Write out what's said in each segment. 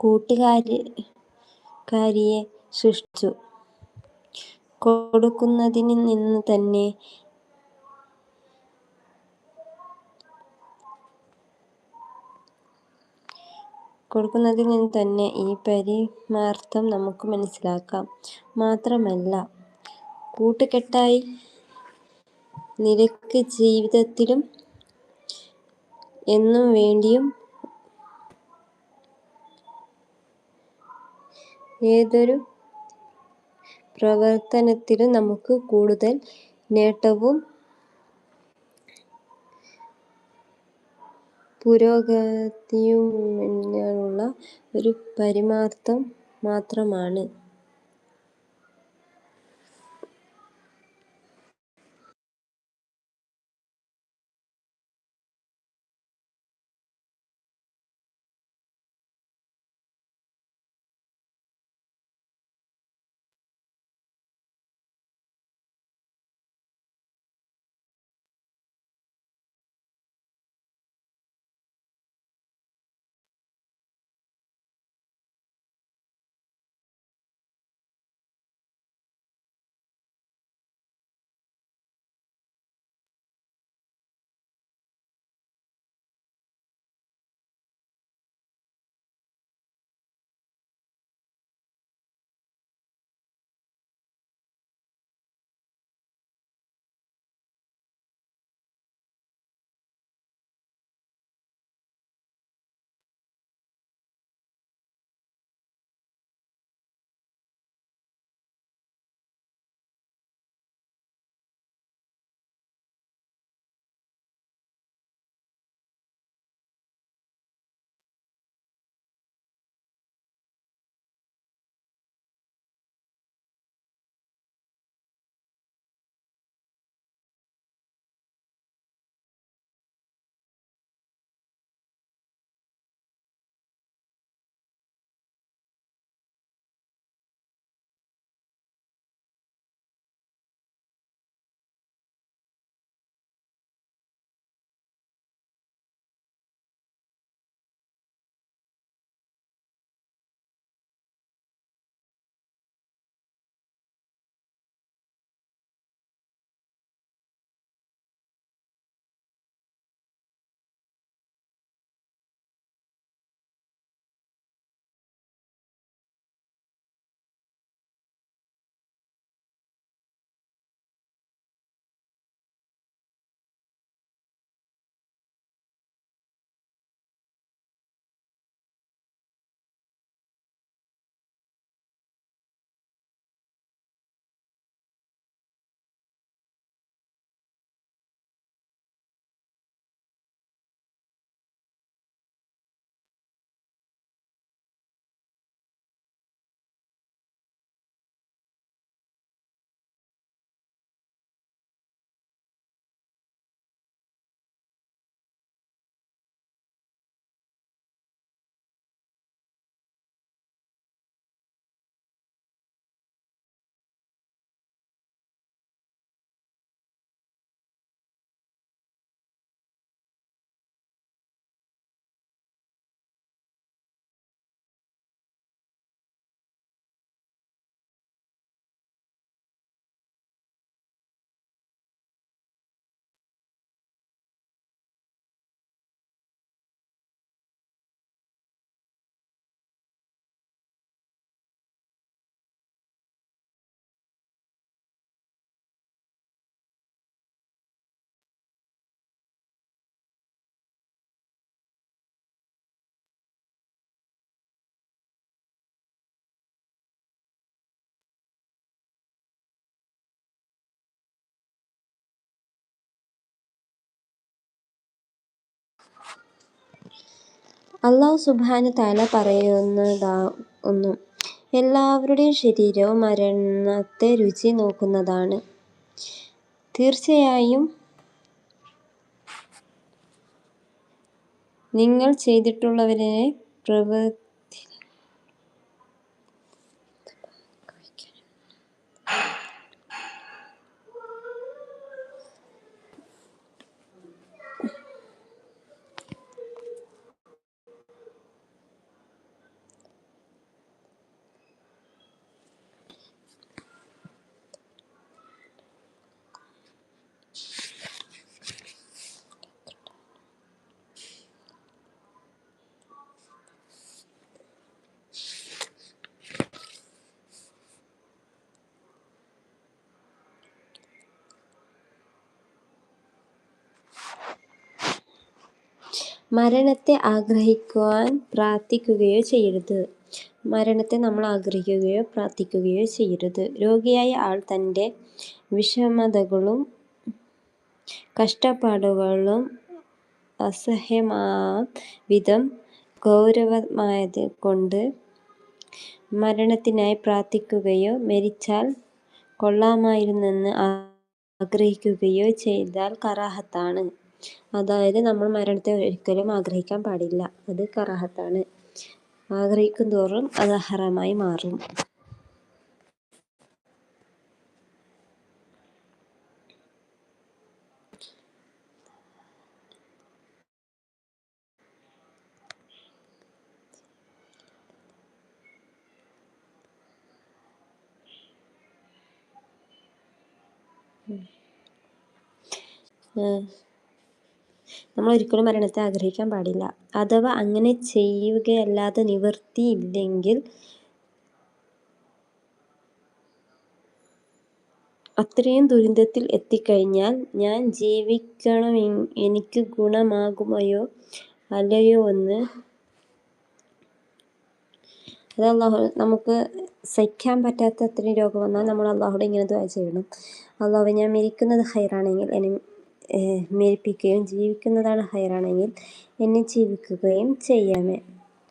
കൂട്ടുകാരിയെ സൃഷ്ടിച്ചു. കൊടുക്കുന്നതിൽ നിന്ന് തന്നെ കൊടുക്കുന്നതിൽ നിന്ന് തന്നെ ഈ പരിമാർത്ഥം നമുക്ക് മനസ്സിലാക്കാം. മാത്രമല്ല, കൂട്ടുകെട്ടായി നിരക്ക് ജീവിതത്തിലും എന്നും വേണ്ടിയും ഏതൊരു പ്രവർത്തനത്തിലും നമുക്ക് കൂടുതൽ നേട്ടവും പുരോഗതിയും ഉള്ള ഒരു പരിമാർത്ഥം മാത്രമാണ്. അല്ലാഹു തല പറയുന്നതാ പറയുന്നു എല്ലാവരുടെയും ശരീരവും മരണത്തെ രുചി നോക്കുന്നതാണ്. തീർച്ചയായും നിങ്ങൾ ചെയ്തിട്ടുള്ളവരെ പ്രവൃത്തിയിലൂടെ മരണത്തെ ആഗ്രഹിക്കുവാൻ പ്രാർത്ഥിക്കുകയോ ചെയ്യരുത്. മരണത്തെ നമ്മൾ ആഗ്രഹിക്കുകയോ പ്രാർത്ഥിക്കുകയോ ചെയ്യരുത്. രോഗിയായ ആൾ തന്റെ വിഷമതകളും കഷ്ടപ്പാടുകളും അസഹ്യമാ വിധം ഗൗരവമായത് കൊണ്ട് മരണത്തിനായി പ്രാർത്ഥിക്കുകയോ മരിച്ചാൽ കൊള്ളാമായിരുന്നെന്ന് ആഗ്രഹിക്കുകയോ ചെയ്താൽ കറാഹത്താണ്. അതായത് നമ്മൾ മരണത്തെ ഒരിക്കലും ആഗ്രഹിക്കാൻ പാടില്ല. അത് കറാഹത്താണ്. ആഗ്രഹിക്കും തോറും അത് ഹറാമായി മാറും. നമ്മൾ ഒരിക്കലും മരണത്തെ ആഗ്രഹിക്കാൻ പാടില്ല. അഥവാ അങ്ങനെ ചെയ്യുകയല്ലാതെ നിവൃത്തിയില്ലെങ്കിൽ അത്രയും ദുരിതത്തിൽ എത്തിക്കഴിഞ്ഞാൽ ഞാൻ ജീവിക്കണം എനിക്ക് ഗുണമാകുമയോ അല്ലയോ എന്ന് അത് അള്ളാഹു നമുക്ക് സഹിക്കാൻ പറ്റാത്ത അത്രയും രോഗം വന്നാൽ നമ്മൾ അള്ളാഹുടെ ഇങ്ങനെ ദ്വാ ചെയ്യണം. അള്ളാഹു ഞാൻ മരിക്കുന്നത് ഹൈറാണെങ്കിൽ എന്നെ മരിപ്പിക്കുകയും ജീവിക്കുന്നതാണ് ഹൈറാണെങ്കിൽ എന്നെ ജീവിക്കുകയും ചെയ്യാമേ.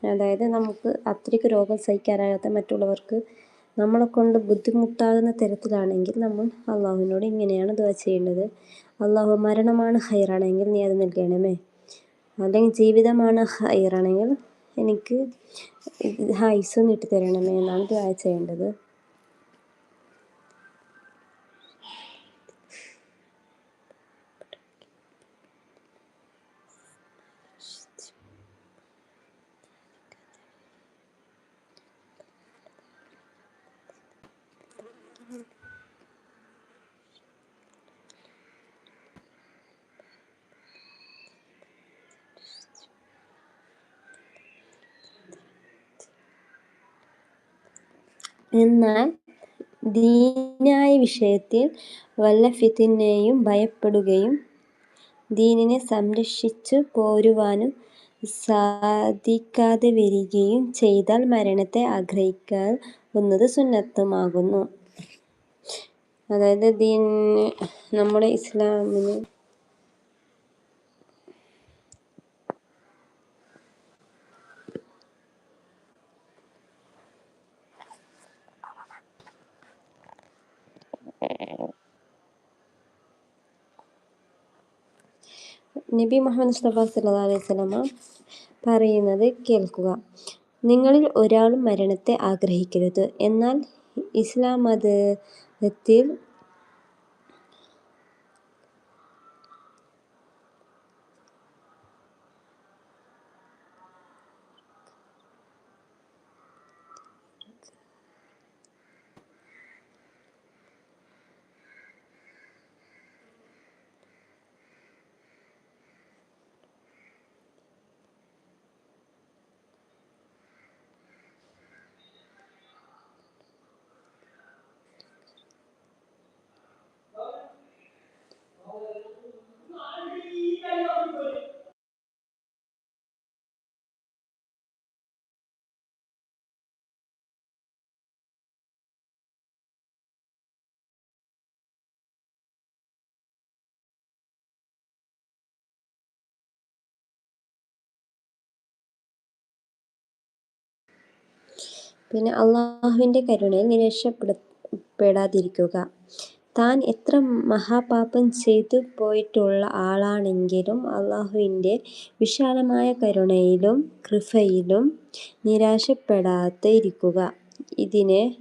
അതായത് നമുക്ക് അത്രയ്ക്ക് രോഗം സഹിക്കാനാകാത്ത മറ്റുള്ളവർക്ക് നമ്മളെ കൊണ്ട് ബുദ്ധിമുട്ടാകുന്ന തരത്തിലാണെങ്കിൽ നമ്മൾ അള്ളാഹുവിനോട് ഇങ്ങനെയാണ് ദ്വാ ചെയ്യേണ്ടത്. അള്ളാഹു മരണമാണ് ഹൈറാണെങ്കിൽ നീ അത് നൽകണമേ. അല്ലെങ്കിൽ ജീവിതമാണ് ഹൈറാണെങ്കിൽ എനിക്ക് ഹൈസ് നീട്ടി തരണമേ എന്നാണ് ദ്വാ ചെയ്യേണ്ടത്. എന്നാൽ ദീനായ വിഷയത്തിൽ വല്ല ഫിത്തിനെയും ഭയപ്പെടുകയും ദീനിനെ സംരക്ഷിച്ചു പോരുവാനും സാധിക്കാതെ വരികയും ചെയ്താൽ മരണത്തെ ആഗ്രഹിക്കാവുന്നത് സുന്നത്തുമാകുന്നു. അതായത് ദീൻ നമ്മുടെ ഇസ്ലാമിന് നബി മുഹമ്മദ് മുസ്തഫ സല്ലാ അലൈഹി സ്വലമ പറയുന്നത് കേൾക്കുക. നിങ്ങളിൽ ഒരാളും മരണത്തെ ആഗ്രഹിക്കരുത്. എന്നാൽ ഇസ്ലാം മതത്തിൽ പിന്നെ അള്ളാഹുവിന്റെ കരുണയിൽ നിരാശപ്പെടാതിരിക്കുക താൻ എത്ര മഹാപാപം ചെയ്തു പോയിട്ടുള്ള ആളാണെങ്കിലും അള്ളാഹുവിന്റെ വിശാലമായ കരുണയിലും കൃപയിലും നിരാശപ്പെടാതെ ഇരിക്കുക. ഇതിനെ